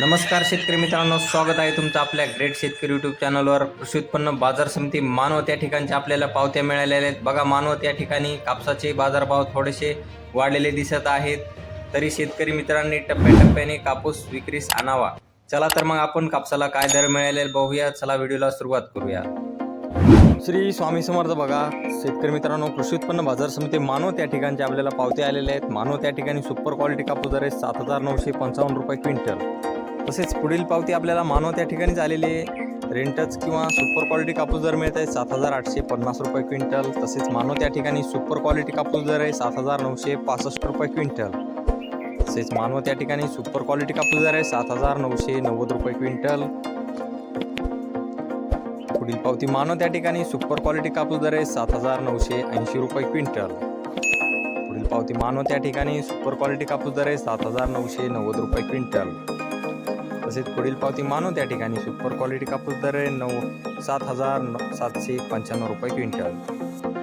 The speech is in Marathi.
नमस्कार शेतकरी मित्रांनो स्वागत आहे तुमचं आपल्या ग्रेट शेतकरी यूट्यूब चॅनलवर कृषी उत्पन्न बाजार समिती मानव त्या ठिकाणच्या आपल्याला पावत्या मिळालेल्या आहेत. बघा मानव त्या ठिकाणी कापसाचे बाजारभाव थोडेसे वाढलेले दिसत आहेत. तरी शेतकरी मित्रांनी टप्प्याटप्प्याने कापूस विक्रीस आणावा. चला तर मग आपण कापसाला काय दर मिळाले बघूया. चला व्हिडिओला सुरुवात करूया. श्री स्वामी समर्थ बघा शेतकरी मित्रांनो कृषी उत्पन्न बाजार समिती मानव त्या ठिकाणचे आपल्याला पावते आलेले आहेत. मानव त्या ठिकाणी सुपर क्वालिटी कापूस दर आहे सात हजार नऊशे पंचावन्न रुपये क्विंटल. तसेच पुढील पावती आपल्याला मानव त्या ठिकाणीच आलेली आहे. रेंटच किंवा सुपर क्वालिटी कापूस दर मिळत आहे सात हजार आठशे पन्नास रुपये क्विंटल. तसेच मानव त्या ठिकाणी सुपर क्वालिटी कापूस दर आहे सात हजार नऊशे पासष्ट रुपये क्विंटल. तसेच मानव त्या ठिकाणी सुपर क्वालिटी कापूस दर आहे सात हजार नऊशे नव्वद रुपये क्विंटल. पुढील पावती मानव त्या ठिकाणी सुपर क्वालिटी कापूस दर आहे सात हजार नऊशे ऐंशी रुपये क्विंटल. पुढील पावती मानव त्या ठिकाणी सुपर क्वालिटी कापूस दर आहे सात हजार नऊशे नव्वद रुपये क्विंटल. तसेच पुढील पावती मानू त्या ठिकाणी सुपर क्वालिटी कापूस दर आहे नऊ सात हजार सातशे पंच्याण्णव रुपये क्विंटल.